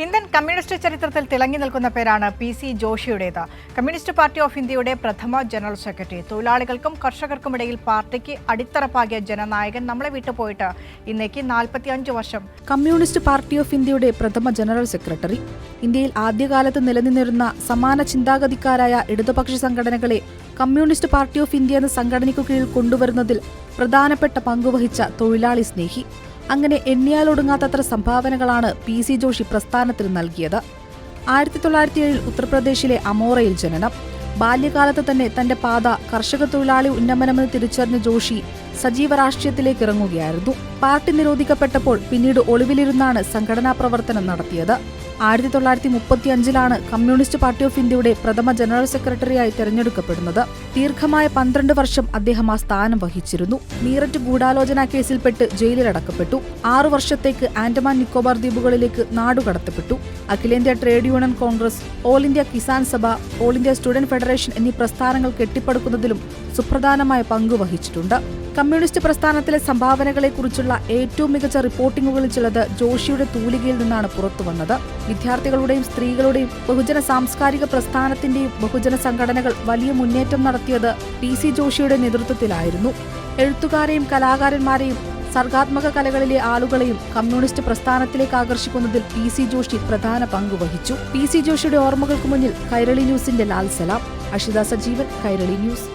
Indian communist ചരിത്രത്തിൽ തിളങ്ങി നിൽക്കുന്ന പേരാണ് പി സി ജോഷിയുടേത്. കമ്മ്യൂണിസ്റ്റ് പാർട്ടി ഓഫ് ഇന്ത്യയുടെ പ്രഥമ ജനറൽ സെക്രട്ടറി. തൊഴിലാളികൾക്കും കർഷകർക്കുമിടയിൽ പാർട്ടിക്ക് അടിത്തറപ്പാകിയ ജനനായകൻ നമ്മളെ വിട്ടുപോയിട്ട് ഇന്നേക്ക് നാൽപ്പത്തിയഞ്ച് വർഷം. കമ്മ്യൂണിസ്റ്റ് പാർട്ടി ഓഫ് ഇന്ത്യയുടെ പ്രഥമ ജനറൽ സെക്രട്ടറി. ഇന്ത്യയിൽ ആദ്യകാലത്ത് നിലനിന്നിരുന്ന സമാന ചിന്താഗതിക്കാരായ ഇടതുപക്ഷ സംഘടനകളെ കമ്മ്യൂണിസ്റ്റ് പാർട്ടി ഓഫ് ഇന്ത്യ എന്ന സംഘടനയ്ക്കു കീഴിൽ കൊണ്ടുവരുന്നതിൽ പ്രധാനപ്പെട്ട പങ്കുവഹിച്ച തൊഴിലാളി സ്നേഹി. അങ്ങനെ എണ്ണിയാലൊടുങ്ങാത്തത്ര സംഭാവനകളാണ് പി സി ജോഷി പ്രസ്ഥാനത്തിന് നൽകിയത്. ആയിരത്തി തൊള്ളായിരത്തി ഏഴിൽ ഉത്തർപ്രദേശിലെ അമോറയിൽ ജനനം. ബാല്യകാലത്ത് തന്നെ തന്റെ പാത കർഷക തൊഴിലാളി ഉന്നമനമെന്ന് തിരിച്ചറിഞ്ഞ ജോഷി സജീവ രാഷ്ട്രീയത്തിലേക്ക് ഇറങ്ങുകയായിരുന്നു. പാർട്ടി നിരോധിക്കപ്പെട്ടപ്പോൾ പിന്നീട് ഒളിവിലിരുന്നാണ് സംഘടനാ പ്രവർത്തനം നടത്തിയത്. ആയിരത്തി തൊള്ളായിരത്തി മുപ്പത്തി അഞ്ചിലാണ് കമ്മ്യൂണിസ്റ്റ് പാർട്ടി ഓഫ് ഇന്ത്യയുടെ പ്രഥമ ജനറൽ സെക്രട്ടറിയായി തെരഞ്ഞെടുക്കപ്പെടുന്നത്. ദീർഘമായ പന്ത്രണ്ട് വർഷം അദ്ദേഹം ആ സ്ഥാനം വഹിച്ചിരുന്നു. മീററ്റ് ഗൂഢാലോചന കേസിൽപ്പെട്ട് ജയിലിലടക്കപ്പെട്ടു. ആറു വർഷത്തേക്ക് ആൻഡമാൻ നിക്കോബാർ ദ്വീപുകളിലേക്ക് നാടുകടത്തപ്പെട്ടു. അഖിലേന്ത്യാ trade union congress all India Kisan Sabha all India student federation എന്നീ പ്രസ്ഥാനങ്ങൾ കെട്ടിപ്പടുക്കുന്നതിലും സുപ്രധാനമായ പങ്ക് വഹിച്ചിട്ടുണ്ട്. കമ്മ്യൂണിസ്റ്റ് പ്രസ്ഥാനത്തിലെ സംഭാവനകളെക്കുറിച്ചുള്ള ഏറ്റവും മികച്ച റിപ്പോർട്ടിംഗുകളിൽ ചിലത് ജോഷിയുടെ തൂലികയിൽ നിന്നാണ് പുറത്തുവന്നത് വിദ്യാർത്ഥികളുടെയും സ്ത്രീകളുടെയും ബഹുജന സാംസ്കാരിക പ്രസ്ഥാനത്തിന്റെയും ബഹുജന സംഘടനകൾ വലിയ മുന്നേറ്റം നടത്തിയത് പി സി ജോഷിയുടെ നേതൃത്വത്തിലായിരുന്നു. എഴുത്തുകാരെയും കലാകാരന്മാരെയും സർഗാത്മക കലകളിലെ ആളുകളെയും കമ്മ്യൂണിസ്റ്റ് പ്രസ്ഥാനത്തിലേക്ക് ആകർഷിക്കുന്നതിൽ പി സി ജോഷി പ്രധാന പങ്ക് വഹിച്ചു. പി സി ജോഷിയുടെ ഓർമ്മകൾക്ക് മുന്നിൽ കൈരളി ന്യൂസിന്റെ ലാൽ സലാം. അഷിത സജീവൻ കൈരളി ന്യൂസ്.